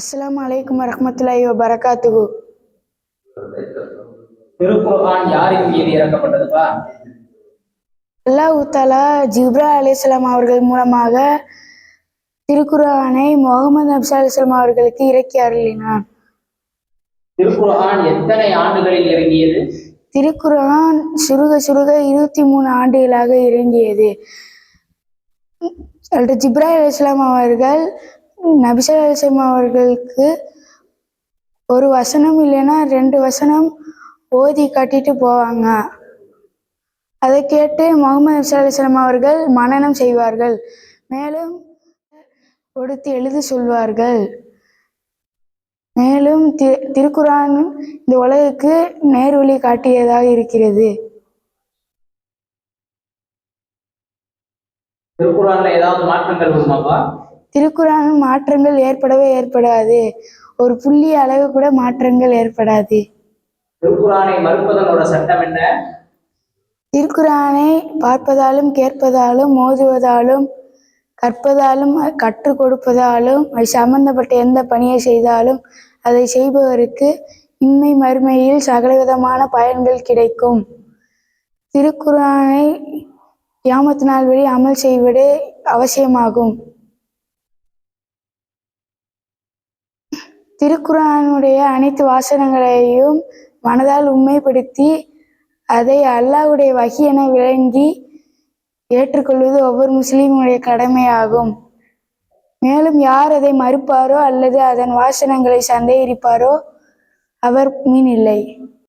அஸ்ஸலாமு அலைக்கும் வரஹ்மத்துல்லாஹி வபரகாத்துஹு திருக்குர்ஆன் யாரின் மீது இறக்கப்பட்டதுப்பா? அல்லாஹ் தாலா ஜிப்ரா அலிஸ்லாம் அவர்கள் மூலமாக திருக்குர்ஆனை முகமது நப்சா அலிஸ்லாம் அவர்களுக்கு இறக்கி அருளினான் திருக்குர்ஆன் எத்தனை ஆண்டுகளில் இறங்கியது? திருக்குர்ஆன் சுருக சுருக இருபத்தி மூணு ஆண்டுகளாக இறங்கியது. ஜிப்ரா அலிஸ்லாம் அவர்கள் நபிசா அலிஸ்லாம் அவர்களுக்கு ஒரு வசனம் இல்லைன்னா ரெண்டு வசனம் ஓதி காட்டிட்டு போவாங்க. அதை கேட்டு முகமது நபிசா அலிஸ்லாம் அவர்கள் மனநம் செய்வார்கள். மேலும் கொடுத்து எழுத சொல்வார்கள். மேலும் தி திருக்குரான் இந்த உலகுக்கு நேர்வழி காட்டியதாக இருக்கிறது. திருக்குறான்ல ஏதாவது மாற்றங்கள் வருமாப்பா? திருக்குறான் மாற்றங்கள் ஏற்படவே ஏற்படாது. ஒரு புள்ளி அளவு கூட மாற்றங்கள் ஏற்படாது. திருக்குர்ஆனை மறுப்பதனோட சட்டம் என்ன? திருக்குறானை பார்ப்பதாலும் கேட்பதாலும் மோதுவதாலும் கற்பதாலும் கற்றுக் கொடுப்பதாலும் அது சம்பந்தப்பட்ட எந்த பணியை செய்தாலும் அதை செய்பவருக்கு இன்மை மறுமையில் சகலவிதமான பயன்கள் கிடைக்கும். திருக்குறானை கியாமத் நாள் வழி அமல் செய்வதே அவசியமாகும். திருக்குறானுடைய அனைத்து வாசனங்களையும் மனதால் உண்மைப்படுத்தி அதை அல்லாஹுடைய வகி என விளங்கி ஏற்றுக்கொள்வது ஒவ்வொரு முஸ்லீமுடைய கடமையாகும். மேலும் யார் அதை மறுப்பாரோ அல்லது அதன் வாசனங்களை சந்தேகிப்பாரோ அவர் மீன் இல்லை.